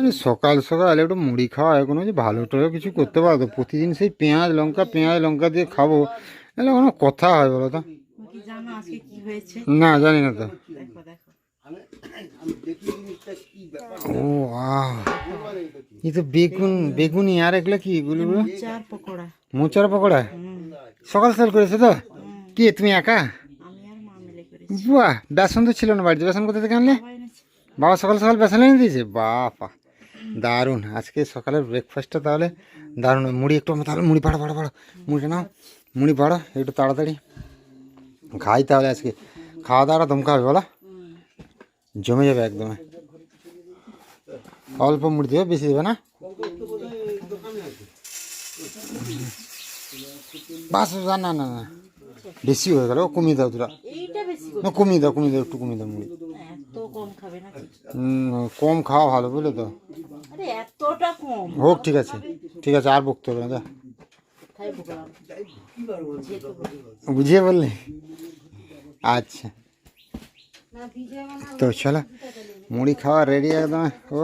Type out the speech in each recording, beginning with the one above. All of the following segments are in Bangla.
মানে সকাল সকাল একটু মুড়ি খাওয়া এখন যে ভালো টালো কিছু করতে পারতো প্রতিদিন সেই পেঁয়াজ লঙ্কা পেঁয়াজ লঙ্কা দিয়ে খাব। এগুলো কোনো কথা হয় বলো তো? না জানি না তো। ও এই তো বেগুন বেগুনি আর এগুলো কি এগুলো? মোচার পকোড়া। সকাল সকাল করেছ তো? কি তুমি একা? বাহ বেসন তো ছিল না বাড়িতে বেসন কোথা থেকে আনলে? বাবা সকাল সকাল বেসন এনে দিয়েছে? বাপা। দারুণ। আজকে সকালের ব্রেকফাস্টটা তাহলে দারুণ। মুড়ি একটু তাহলে মুড়ি পাড়ো পাড়ো পাড়ো। মুড়িটা নাও। মুড়ি পাড়ো একটু তাড়াতাড়ি। খাই তাহলে আজকে। খাওয়া দাওয়াটা দমকা হবে বলো। জমে যাবে একদম। অল্প মুড়ি দেবে বেশি দেবে না? বাস না না না বেশি হয়ে গেল কমিয়ে দাও তোরা না কমিয়ে দাও কমিয়ে দাও একটু কমিয়ে দাও মুড়ি। কম হুম, কম খাওয়া ভালো বুঝলে তো? এতটা কম। হোক ঠিক আছে। ঠিক আছে, আর বকতে হবে না। বুঝিয়ে বললে? আচ্ছা। তো চলো, মুড়ি খাওয়া রেডি একদম। ও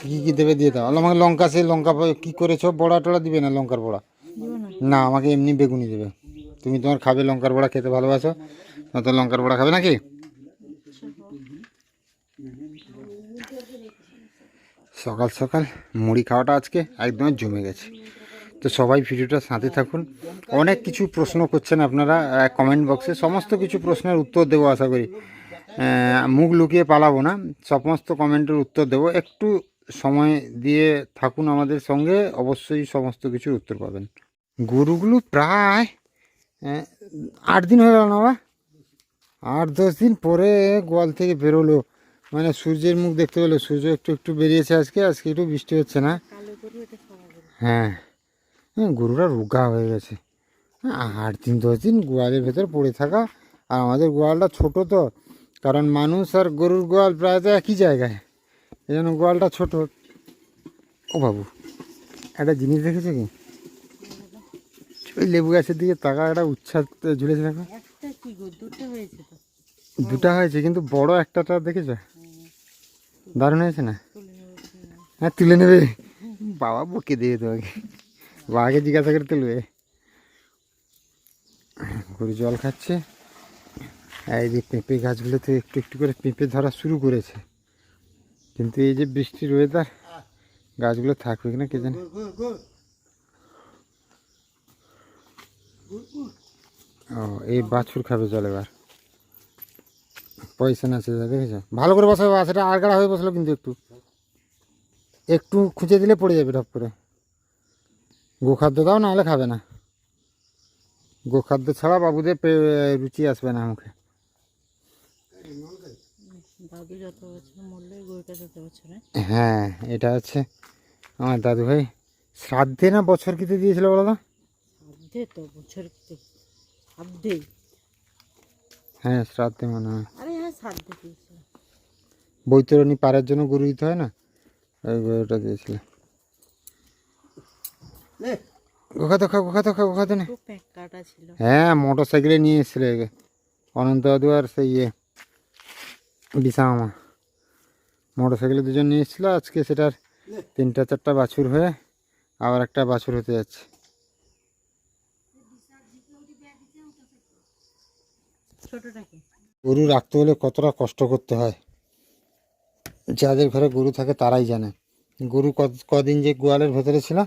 কী কী দেবে দিয়ে দাও। আমাকে লঙ্কা, সেই লঙ্কা কি করেছ? বড়া টড়া দিবে না লঙ্কার বড়া? না, আমাকে এমনি বেগুনি দেবে। তুমি তোমার খাবে লঙ্কার বড়া, খেতে ভালোবাসো। তো লঙ্কার বড়া খাবে নাকি? সকাল সকাল মুড়ি খাওয়াটা আজকে একদম জমে গেছে। তো সবাই ভিডিওটা সাথে থাকুন। অনেক কিছু প্রশ্ন করছেন আপনারা কমেন্ট বক্সে সমস্ত কিছু প্রশ্নের উত্তর দেবো আশা করি। মুখ লুকিয়ে পালাবো না। সমস্ত কমেন্টের উত্তর দেবো। একটু সময় দিয়ে থাকুন আমাদের সঙ্গে। অবশ্যই সমস্ত কিছুর উত্তর পাবেন। গরুগুলো প্রায় আট দিন হয়ে গেল না আট, দশ দিন পরে গোয়াল থেকে বেরোলো। মানে সূর্যের মুখ দেখতে পেল সূর্য একটু একটু বেরিয়েছে আজকে আজকে একটু বৃষ্টি হচ্ছে না। হ্যাঁ। হ্যাঁ, গরুটা রোগা হয়ে গেছে। হ্যাঁ, আট দিন দশ দিন গোয়ালের ভেতর পড়ে থাকা। আর আমাদের গোয়ালটা ছোট তো কারণ মানুষ আর গরুর গোয়াল প্রায় তো একই জায়গায়। এই জন্য গোয়ালটা ছোট। ও বাবু একটা জিনিস দেখেছ কি? ওই লেবু গাছের দিকে তাকা একটা উচ্ছাদ ঝুলেছে দেখো। দুটা হয়েছে কিন্তু বড় একটাটা দেখেছ? দারুণ হয়েছে না? হ্যাঁ তুলে নেবে। বাবা বকে দেবে তোমাকে বাবাকে জিজ্ঞাসা করে তুলবে। গরু জল খাচ্ছে। এই যে পেঁপে গাছগুলোতে একটু একটু করে পেঁপে ধরা শুরু করেছে। কিন্তু এই যে বৃষ্টির ওয়েদার গাছগুলো থাকবে কিনা কে জানে? ও এই বাছুর খাবে জল এবার। পয়সা না সেটা দেখেছ? ভালো করে বসাবে সেটা আড়গাড়া হয়ে বসল কিন্তু একটু। একটু খুঁজে দিলে পড়ে যাবে ঢপ করে। গোখাদ্য দাও না হলে খাবে না। গোখাদ্য ছাড়া বাবুদের পে- রুচি আসবে না মুখে বছরে হ্যাঁ? এটা হচ্ছে আমার দাদু ভাই শ্রাদ্ধে না বছর কিতে দিয়েছিল বলো তো? বছর হ্যাঁ শ্রাদ্ধে মনে হয়। বৈতরণী পাড়ার জন্য গরু দিতে হয় না? ওই গরুটা দিয়েছিল গোখাদ্য খাও গোখাদ্য খাও গোখাদ্য নে। হ্যাঁ মোটর সাইকেলে নিয়ে এসেছিল অনন্ত দাদু আর সেই ইয়ে বিশামা মোটর সাইকেলে দুজন নিয়ে এসেছিল। আজকে সেটার তিনটা চারটা বাছুর হয়ে আবার একটা বাছুর হতে যাচ্ছে। ছোটটাকে। গরু রাখতে হলে কতটা কষ্ট করতে হয়? যাদের ঘরে গরু থাকে তারাই জানে। গরু কদিন যে গোয়ালের ভেতরে ছিল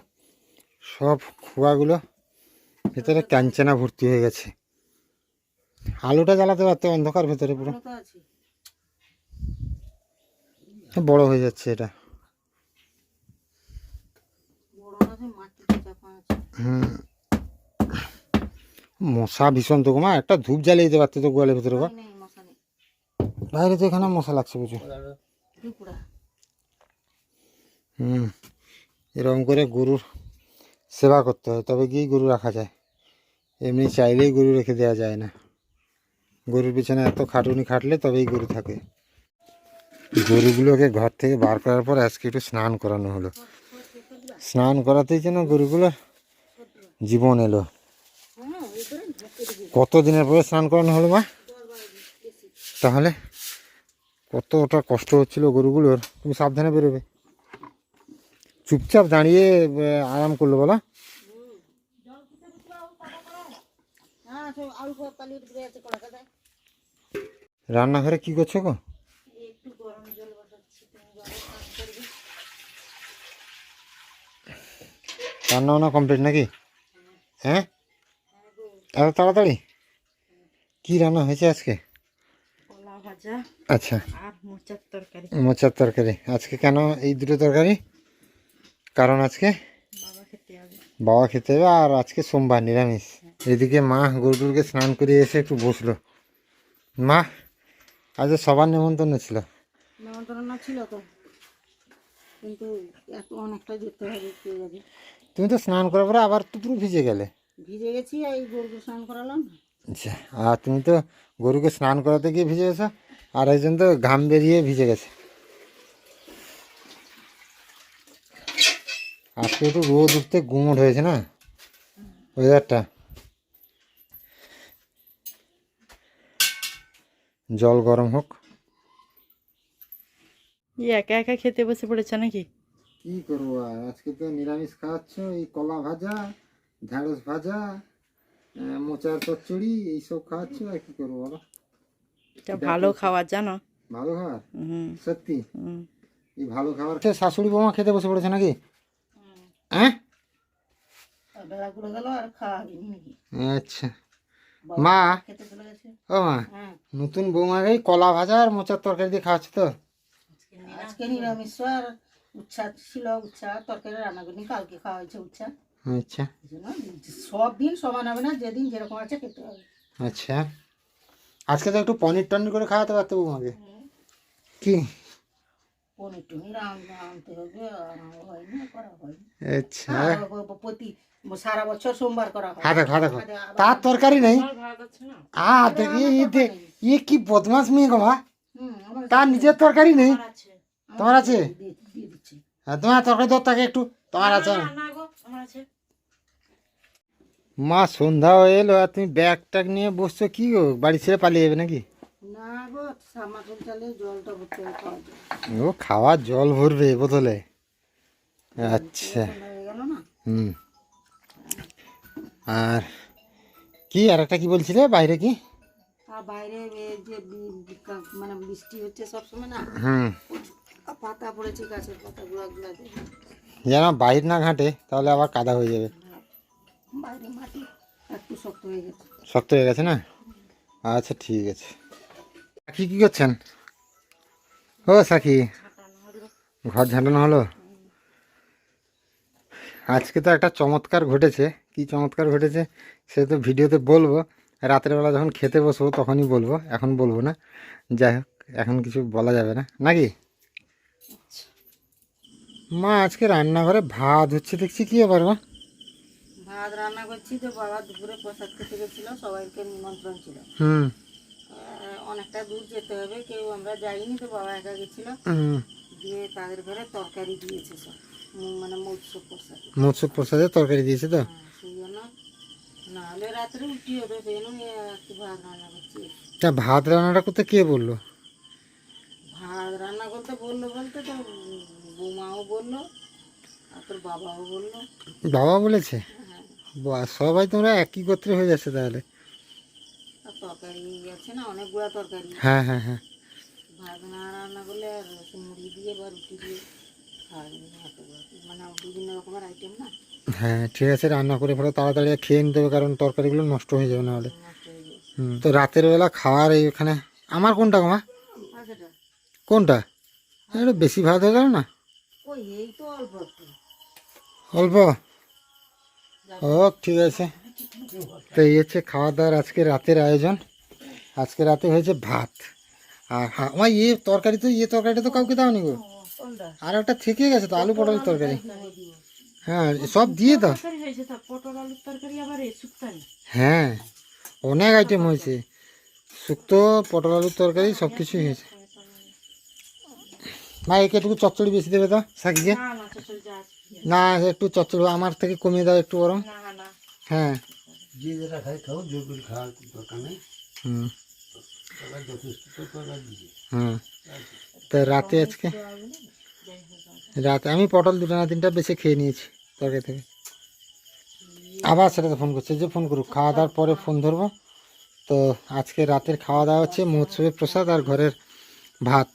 সব খোয়াগুলো ভেতরে ক্যাঞ্চেনা ভর্তি হয়ে গেছে। আলোটা জ্বালাতে পারতো অন্ধকার ভেতরে পুরো। বড় হয়ে যাচ্ছে এটা। হুম। মশা ভীষণ তো মা একটা ধূপ জ্বালিয়ে দিতে পারতো তো গোয়ালের ভেতরে বা বাইরে তো এখানে মশা লাগছে প্রচুর। হুম এরকম করে গরুর সেবা করতে হয় তবে গিয়েই গরু রাখা যায়। এমনি চাইলেই গরু রেখে দেওয়া যায় না। গরুর পিছনে এত খাটুনি খাটলে তবেই গরু থাকে। গরুগুলোকে ঘর থেকে বার করার পর আজকে একটু স্নান করানো হলো। স্নান করাতেই যেন গরুগুলো জীবন এলো। কত দিনের পরে স্নান করানো হলো মা? তাহলে কতটা কষ্ট হচ্ছিল গরুগুলোর। তুমি সাবধানে বেরোবে। চুপচাপ দাঁড়িয়ে আরাম করল বলো। রান্নাঘরে কি করছ গো? রান্না বান্না কমপ্লিট নাকি? হ্যাঁ? এত তাড়াতাড়ি? কি রান্না হয়েছে আজকে? ভাজা আচ্ছা। আর মোচার তরকারি। মোচার তরকারি। আজকে কেন এই দুটো তরকারি? কারণ আজকে? বাবা খেতে হবে। আর আজকে সোমবার নিরামিষ। এদিকে মা গরুগুলোকে স্নান করে এসে একটু বসল। মা আজ সবার নেমন্তন্ন ছিল। নেমন্তন্ন ছিল তো। কিন্তু এত অনেকটা যেতে হবে তুমি তো স্নান করার পরে আবার তো পুরো ভিজে গেলে। ভিজে গেছি এই গরুকে স্নান করালাম। আচ্ছা আর তুমি তো গরুকে স্নান করাতে গিয়ে ভিজে গেছো আর একজন তো ঘাম বেরিয়ে ভিজে গেছে। আজকে একটু রোদ উঠতে গুমট হয়েছে না? ওয়েদারটা জল গরম হোক। একা একা খেতে বসে পড়েছে নাকি? কি করব আর? আজকে তো নিরামিষ খাওয়াচ্ছ এই কলা ভাজা ঢ্যাঁড়স ভাজা মোচার চচ্চড়ি এইসব খাওয়াচ্ছ আর কি করব বলো? এটা ভালো খাবার জানো? ভালো খাবার হুম। সত্যি? হুম। এই ভালো খাবার সে শাশুড়ি বৌমা খেতে বসে পড়েছে নাকি? হ্যাঁ আচ্ছা। মা? ও মা হ্যাঁ। নতুন বৌমাকে কলা ভাজা আর মোচার তরকারি দিয়ে খাওয়াচ্ছে তো? আজকে নিরামিষ। আর উচ্ছা ছিল উচ্ছা তরকারি রান্না করিনি কালকে খাওয়া হয়েছে উচ্ছা। আচ্ছা। সব দিন সমান হবে না যেদিন যেরকম আছে খেতে হবে। আচ্ছা। আজকে তো একটু পনির টনির করে খাওয়াতে পারতো বৌমাকে। কি? পনির টনির আনতে আনতে হবে করা আচ্ছা। প্রতি সারা বছর সোমবার করা হয়। দেখো তার তরকারি নেই। আ দেখি কি বদমাস মেয়ে গো মা। তার নিজের তরকারি নেই। তোমার আছে? হ্যাঁ, তোমার তরকারি দর থাকে একটু। তোমার আছে? না? মা সন্ধ্যা হয়ে এলো আর তুমি ব্যাগ ট্যাগ নিয়ে বসছো কি গো? বাড়ি ছেড়ে পালিয়ে যাবে নাকি? খাওয়া ও খাওয়ার জল ভরবে বোতলে। আচ্ছা। হুম। আর কি আর একটা কি বলছিলে বাইরে কি? বাইরে যে মানে বৃষ্টি হচ্ছে সবসময় না? হুম। পাতা পড়েছে গাছের পাতা গুলা গুলা যেন বাইর না ঘাটে তাহলে আবার কাদা হয়ে যাবে। হয়ে শক্ত হয়ে গেছে না? আচ্ছা ঠিক আছে। সাকি কি করছেন? ও সাকি ঘর ঝাঁটানো হলো? আজকে তো একটা চমৎকার ঘটেছে। কি চমৎকার ঘটেছে সে তো ভিডিওতে বলব। রাতের বেলা যখন খেতে বসবো তখনই বলব। এখন বলব না। যাই হোক এখন কিছু বলা যাবে না। নাকি? মা আজকে রান্নাঘরে ভাত হচ্ছে দেখছি কি আবার মা? ভাত রান্না করছি তো বাবা দুপুরে প্রসাদ খেতে গেছিল সবাইকে নিমন্ত্রণ ছিল। হুম। অনেকটা দূর যেতে হবে কেউ আমরা যাইনি তো বাবা একা গেছিল। হুম। দিয়ে তাদের ঘরে তরকারি দিয়েছে সব মানে মৎস্য প্রসাদ। মৎস্য প্রসাদে তরকারি দিয়েছে তো? সেই জন্য। নাহলে রাত্রে হতো সেই জন্য একটু ভাত রান্না করছি। তা ভাত রান্নাটা করতে কে বলল? ভাত রান্না করতে বলল বলতে তো বৌমাও বলল আর তোর বাবাও বলল। বাবা বলেছে? হ্যাঁ। বাহ, সবাই তোমরা একই গোত্রে হয়ে যাচ্ছে তাহলে। আর তরকারি আছে না অনেকগুলো তরকারি। হ্যাঁ হ্যাঁ হ্যাঁ। ভাত না রান্না করলে আর মুড়ি দিয়ে বা রুটি দিয়ে খাওয়া। মানে বিভিন্ন রকমের আইটেম না? হ্যাঁ ঠিক আছে রান্না করে ফেলো তাড়াতাড়ি খেয়ে নিতে হবে কারণ তরকারিগুলো নষ্ট হয়ে যাবে নাহলে। হুম তো রাতের বেলা খাওয়ার এইখানে আমার কোনটা মা? আচ্ছা কোনটা? একটু বেশি ভাত হয়ে গেল না? ওই এই তো অল্প একটু। অল্প? ও ঠিক আছে। তো এই হচ্ছে খাওয়া দাওয়ার আজকে রাতের আয়োজন। আজকে রাতে হয়েছে ভাত। আর হ্যাঁ আমার ইয়ে তরকারি তো ইয়ে তরকারিটা তো কাউকে দাওনি গো। কোনটা আর একটা থেকে গেছে তো আলু পটলের তরকারি। হ্যাঁ সব দিয়ে দাও। তরকারি হয়েছে তো পটল আলুর তরকারি আবার এই শুক্তানি হ্যাঁ অনেক আইটেম হয়েছে। শুক্তো পটল আলুর তরকারি সব কিছুই হয়েছে। মা একে একটু চচ্চড়ি বেশি দেবে তো সাকিকে? না না চল না একটু চচ্চড়ি আমার থেকে কমিয়ে দাও একটু বরং। না না হ্যাঁ। যে যেটা খাই খাও জোর করে খাওয়ার দরকার নেই। হুম। সবাই যথেষ্ট তো হুম। রাতে আজকে? রাতে। আমি পটল দুটো না তিনটা বেছে খেয়ে নিয়েছি তরকারি থেকে। আবার সেটাতে ফোন করছে যে ফোন করুক খাওয়া দাওয়ার পরে ফোন ধরবো। তো আজকে রাতের খাওয়া দাওয়া হচ্ছে মহোৎসবের প্রসাদ আর ঘরের ভাত।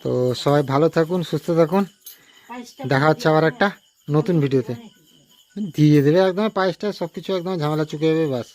তো সবাই ভালো থাকুন, সুস্থ থাকুন। দেখা হচ্ছে আবার একটা নতুন ভিডিওতে। দিয়ে দেবে একদম পায়েসটা সব কিছু একদম ঝামেলা চুকে যাবে বাস।